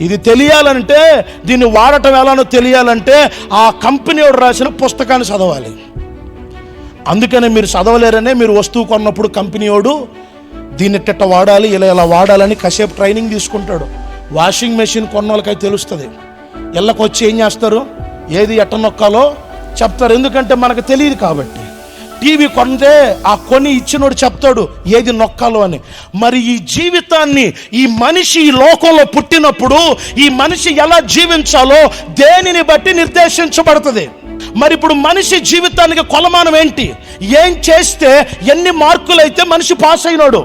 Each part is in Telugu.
ఇది తెలియాలంటే దీన్ని వాడటం ఎలానో తెలియాలంటే ఆ కంపెనీ రాసిన పుస్తకాన్ని చదవాలి. అందుకనే మీరు చదవలేరనే మీరు వస్తువు కొన్నప్పుడు కంపెనీయోడు దీన్ని ఇట్ట వాడాలి ఇలా ఇలా వాడాలని కాసేపు ట్రైనింగ్ తీసుకుంటాడు. వాషింగ్ మెషిన్ కొన్న తెలుస్తుంది. ఇళ్ళకొచ్చి ఏం చేస్తారు? ఏది ఎట్ట నొక్కాలో చెప్తారు. ఎందుకంటే మనకు తెలియదు కాబట్టి. టీవీ కొంటే ఆ కొని ఇచ్చినోడు చెప్తాడు ఏది నొక్కాలో అని. మరి ఈ జీవితాన్ని ఈ మనిషి ఈ లోకంలో పుట్టినప్పుడు ఈ మనిషి ఎలా జీవించాలో దేనిని బట్టి నిర్దేశించబడుతుంది? మరి ఇప్పుడు మనిషి జీవితానికి కొలమానం ఏంటి? ఏం చేస్తే ఎన్ని మార్కులు అయితే మనిషి పాస్ అయినాడు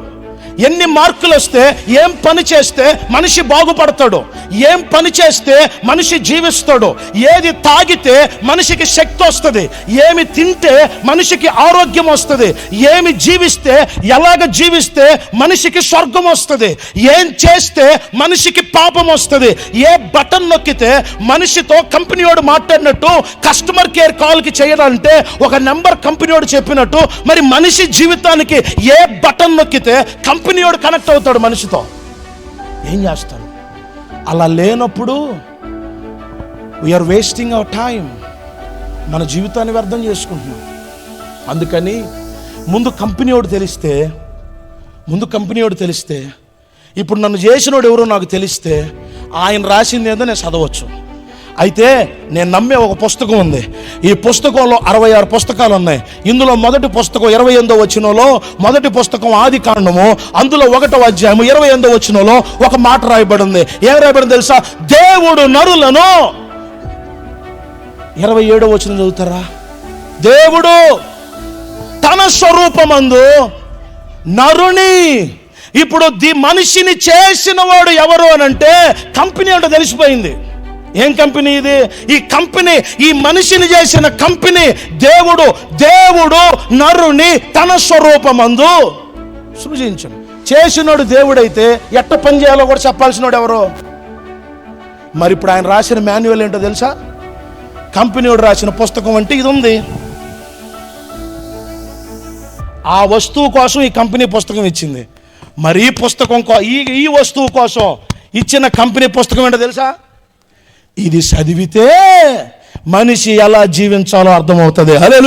ఎన్ని మార్కులు వస్తే ఏం పని చేస్తే మనిషి బాగుపడతాడు. ఏం పని చేస్తే మనిషి జీవిస్తాడు. ఏది తాగితే మనిషికి శక్తి వస్తుంది. ఏమి తింటే మనిషికి ఆరోగ్యం వస్తుంది. ఏమి జీవిస్తే ఎలాగ జీవిస్తే మనిషికి స్వర్గం వస్తుంది. ఏం చేస్తే మనిషికి పాపం వస్తుంది. ఏ బటన్ నొక్కితే మనిషితో కంపెనీ వాడు మాట్లాడినట్టు కస్టమర్ కేర్ కాల్కి చేయాలంటే ఒక నెంబర్ కంపెనీ వాడు చెప్పినట్టు మరి మనిషి జీవితానికి ఏ బటన్ నొక్కితే కంపెనీ వాడు కనెక్ట్ అవుతాడు మనిషితో. ఏం చేస్తారు? అలా లేనప్పుడు వీఆర్ వేస్టింగ్ అవర్ టైం మన జీవితాన్ని వ్యర్థం చేసుకుంటున్నాం. అందుకని ముందు కంపెనీ వాడు తెలిస్తే ముందు కంపెనీ వాడు తెలిస్తే ఇప్పుడు నన్ను చేసినోడు ఎవరో నాకు తెలిస్తే ఆయన రాసింది ఏదో నేను చదవచ్చు. అయితే నేను నమ్మే ఒక పుస్తకం ఉంది. ఈ పుస్తకంలో అరవై ఆరు పుస్తకాలు ఉన్నాయి. ఇందులో మొదటి పుస్తకం ఇరవై ఎనిమిదో వచ్చినలో మొదటి పుస్తకం ఆది కాండము అందులో ఒకటో అధ్యాయము ఇరవై ఎనిమిదో వచ్చినలో ఒక మాట రాయబడి ఉంది ఏం రాయబడింది తెలుసా? దేవుడు నరులను. ఇరవై ఏడో వచ్చిన చదువుతారా? దేవుడు తన స్వరూపమందు నరుని ఇప్పుడు ది మనిషిని చేసిన వాడు ఎవరు అని అంటే కంపెనీ అంటే తెలిసిపోయింది. ఏం కంపెనీ ఇది? ఈ కంపెనీ ఈ మనిషిని చేసిన కంపెనీ దేవుడు దేవుడు నరుని తన స్వరూపమందు సృజించను. చేసినోడు దేవుడైతే ఎట్ట పని చేయాలో కూడా చెప్పాల్సినోడు ఎవరు? మరి ఇప్పుడు ఆయన రాసిన మాన్యువల్ ఏంటో తెలుసా? కంపెనీ వాడు రాసిన పుస్తకం అంటే ఇది ఉంది. ఆ వస్తువు కోసం ఈ కంపెనీ పుస్తకం ఇచ్చింది. మరి ఈ పుస్తకం కో- ఈ ఈ వస్తువు కోసం ఇచ్చిన కంపెనీ పుస్తకం ఏంటో తెలుసా? ఇది చదివితే మనిషి ఎలా జీవించాలో అర్థమవుతుంది. హలో